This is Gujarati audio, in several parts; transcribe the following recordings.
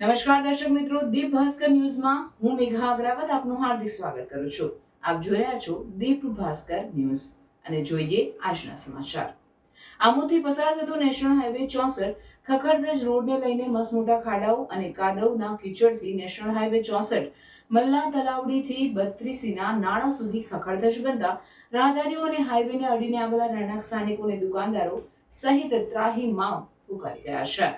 નમસ્કાર દર્શક મિત્રો દીપ ભાસ્કર ન્યૂઝમાં હું મેઘા અગ્રવાલ આપનું હાર્દિક સ્વાગત કરું છું. આપ જોઈ રહ્યા છો દીપ ભાસ્કર ન્યૂઝ અને જોઈએ આજના સમાચાર. આમોદથી પસાર થતો નેશનલ હાઈવે ચોસઠ, ખખડધજ રોડને લઈને મસમોટા ખાડાઓ અને કાદવના કીચડથી નેશનલ હાઈવે ચોસઠ, મલ્લા તલાવડીથી બત્રીસીના નાળા સુધી ખખડધજ બનતા રાહદારીઓ અને હાઈવેને અડીને આવેલા રહેણાંક સ્થાનિકો અને દુકાનદારો સહિત ત્રાહીમામ પુકારી ગયા છે.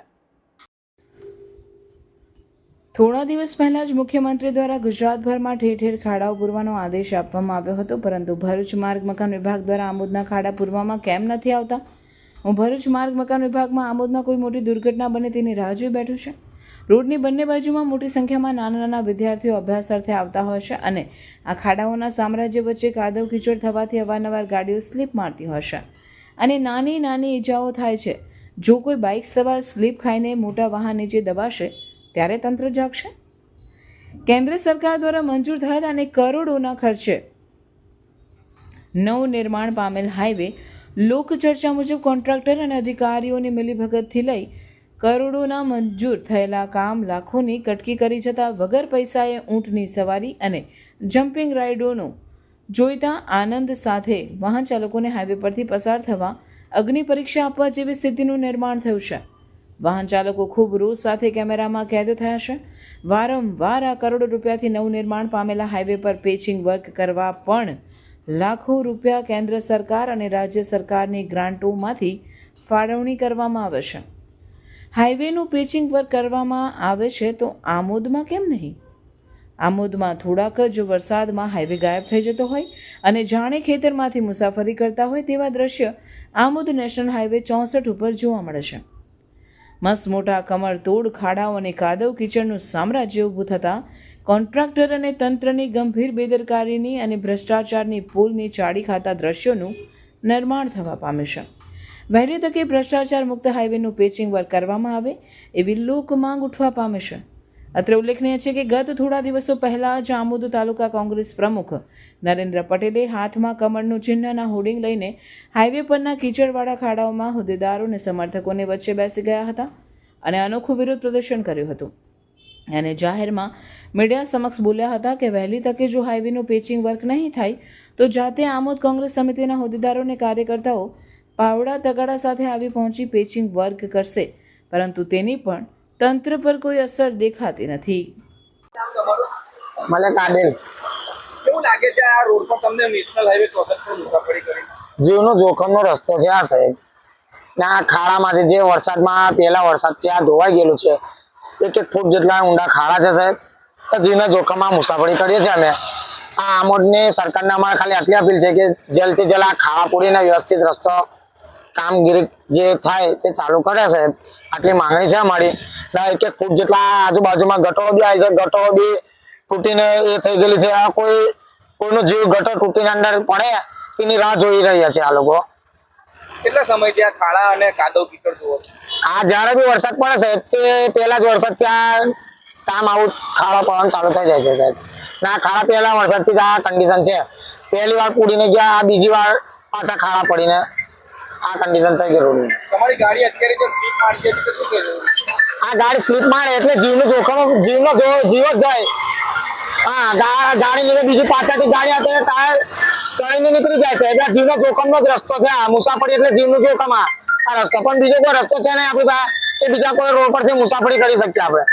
થોડા દિવસ પહેલાં જ મુખ્યમંત્રી દ્વારા ગુજરાતભરમાં ઠેર ઠેર ખાડાઓ પૂરવાનો આદેશ આપવામાં આવ્યો હતો, પરંતુ ભરૂચ માર્ગ મકાન વિભાગ દ્વારા આમોદના ખાડા પૂરવામાં કેમ નથી આવતા? હું ભરૂચ માર્ગ મકાન વિભાગમાં આમોદમાં કોઈ મોટી દુર્ઘટના બને તેની રાહ જોઈ બેઠું છે. રોડની બંને બાજુમાં મોટી સંખ્યામાં નાના નાના વિદ્યાર્થીઓ અભ્યાસ અર્થે આવતા હોય છે અને આ ખાડાઓના સામ્રાજ્ય વચ્ચે કાદવ કીચડ થવાથી અવારનવાર ગાડીઓ સ્લીપ મારતી છે. અને નાની નાની ઈજાઓ થાય છે. જો કોઈ બાઇક સવાર સ્લીપ ખાઈને મોટા વાહન નીચે દબાશે ત્યારે તંત્ર જાગશે? કેન્દ્ર સરકાર દ્વારા મંજૂર થયેલ અને કરોડોના ખર્ચે નવનિર્માણ પામેલ હાઈવે લોકચર્ચા મુજબ કોન્ટ્રાક્ટર અને અધિકારીઓની મિલીભગતથી લઈ કરોડોના મંજૂર થયેલા કામ લાખોની કટકી કરી જતાં વગર પૈસાએ ઊંટની સવારી અને જમ્પિંગ રાઇડોનો જોઈતા આનંદ સાથે વાહન ચાલકોને હાઈવે પરથી પસાર થવા અગ્નિ પરીક્ષા આપવા જેવી સ્થિતિનું નિર્માણ થયું છે. વાહન ચાલકો ખૂબ રોજ સાથે કેમેરામાં કેદ થયા છે. વારંવાર આ કરોડો રૂપિયાથી નવનિર્માણ પામેલા હાઈવે પર પેચિંગ વર્ક કરવા પણ લાખો રૂપિયા કેન્દ્ર સરકાર અને રાજ્ય સરકારની ગ્રાન્ટોમાંથી ફાળવણી કરવામાં આવે છે. હાઈવેનું પેચિંગ વર્ક કરવામાં આવે છે તો આમોદમાં કેમ નહીં? આમોદમાં થોડાક જ વરસાદમાં હાઈવે ગાયબ થઈ જતો હોય અને જાણે ખેતરમાંથી મુસાફરી કરતા હોય તેવા દ્રશ્ય આમોદ નેશનલ હાઈવે ચોસઠ ઉપર જોવા મળે છે. મસ્ત મોટા કમર તોડ ખાડાઓ અને કાદવ કિચડનું સામ્રાજ્ય ઊભું થતાં, કોન્ટ્રાક્ટર અને તંત્રની ગંભીર બેદરકારીની અને ભ્રષ્ટાચારની પુલની ચાડી ખાતા દ્રશ્યોનું નિર્માણ થવા પામે છે. વહેલી તકે ભ્રષ્ટાચાર મુક્ત હાઈવેનું પેચિંગ વર્ક કરવામાં આવે, એવી લોક માંગ ઉઠવા પામે છે. અત્રે ઉલ્લેખનીય છે કે ગત થોડા દિવસો પહેલા જ આમોદ તાલુકા કોંગ્રેસ પ્રમુખ નરેન્દ્ર પટેલે હાથમાં કમળનું ચિહ્નના હોર્ડિંગ લઈને હાઈવે પરના કીચડવાળા ખાડાઓમાં હોદ્દેદારો અને સમર્થકોને વચ્ચે બેસી ગયા હતા અને અનોખું વિરોધ પ્રદર્શન કર્યું હતું. અને જાહેરમાં મીડિયા સમક્ષ બોલ્યા હતા કે વહેલી તકે જો હાઈવેનું પેચિંગ વર્ક નહીં થાય, તો જાતે આમોદ કોંગ્રેસ સમિતિના હોદ્દેદારો અને કાર્યકર્તાઓ પાવડા તગાડા સાથે આવી પહોંચી પેચિંગ વર્ક કરશે. પરંતુ તેની પણ તંત્ર પર કોઈ અસર દેખાતી નથી. મલક કાદેલ કેવું લાગે છે આ રોડ પર તમને નેશનલ હાઈવે ચોસઠ પર મુસાફરી કરી? જીવનો જોખમનો રસ્તો છે આ સાહેબ. ના ખાડામાંથી જે વરસાદમાં પહેલા વરસાદ ત્યાં ધોવાઈ ગયેલું છે એક એક ફૂટ જેટલા ઊંડા ખાડા છે સાહેબ. તો જીવના જોખમમાં મુસાફરી કરીએ છીએ અમે. આ આમોદની સરકારને અમારે ખાલી આટલી અપીલ છે કે જલ્દથી જલ્દ આ ખાડા પૂરીને વ્યવસ્થિત રસ્તો કામગીરી જે થાય તે ચાલુ કરે સાહેબ. આટલી માંગણી છે અમારી. ને એક એક ફૂટ જેટલા આજુબાજુમાં ગટરો બી આવી છે ગટરો બી તૂટીને એ થઈ ગયેલી છે. આ કોઈ કોઈનો જીવ ગટર તૂટીને અંદર પડે તેની રાહ જોઈ રહ્યા છે આ લોકો. કેટલા સમયથી આ ખાડા અને કાદવ કીચડ જુઓ આ જ્યારે બી વરસાદ પડે છે તે પહેલા જ વરસાદ ત્યાં કામ આવું ખાડા પડવાનું ચાલુ થઈ જાય છે સાહેબ. ના ખાડા પહેલા વરસાદથી આ કન્ડિશન છે. પહેલી વાર પૂડીને ગયા આ બીજી વાર પાછા ખાડા પડીને. આ કન્ડિશન થઈ ગઈ રોડની તમારી ગાડી અત્યારે જે સ્લીપ મારી છે તો શું કહેવું આ ગાડી સ્લીપ મારે એટલે જીવનું જોખમ જીવનો જીવ જ જાય. હા ગાડી લીધે બીજી પાછળથી ગાડી આવે તો ટાયર ચડીને નીકળી જાય છે. એટલે જીવનો જોખમનો જ રસ્તો છે. આ મુસાફરી એટલે જીવનું જોખમ આ. રસ્તો પણ બીજો કોઈ રસ્તો છે ને આપણી પાસે કે બીજા કોઈ રોડ પરથી મુસાફરી કરી શકીએ આપણે.